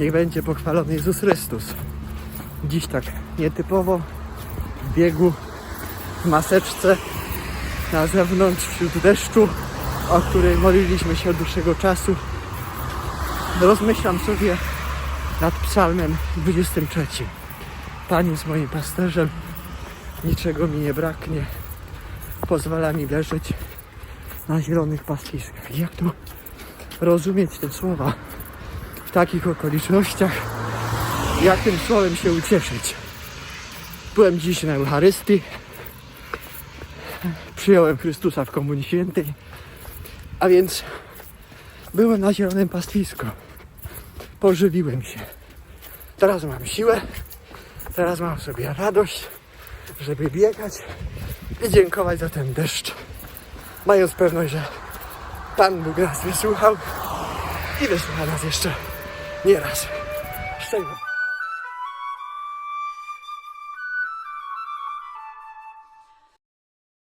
Niech będzie pochwalony Jezus Chrystus. Dziś tak nietypowo, w biegu, w maseczce, na zewnątrz, wśród deszczu, o której modliliśmy się od dłuższego czasu. Rozmyślam sobie nad psalmem 23. Pan jest moim pasterzem, niczego mi nie braknie, pozwala mi leżeć na zielonych pastwiskach. Jak tu rozumieć te słowa w takich okolicznościach? Jak tym słowem się ucieszyć? Byłem dziś na Eucharystii, przyjąłem Chrystusa w Komunii Świętej, a więc byłem na zielonym pastwisku. Pożywiłem się. Teraz mam siłę, teraz mam sobie radość, żeby biegać i dziękować za ten deszcz. Mając pewność, że Pan Bóg nas wysłuchał i wysłucha nas jeszcze nie raz. Szczęść.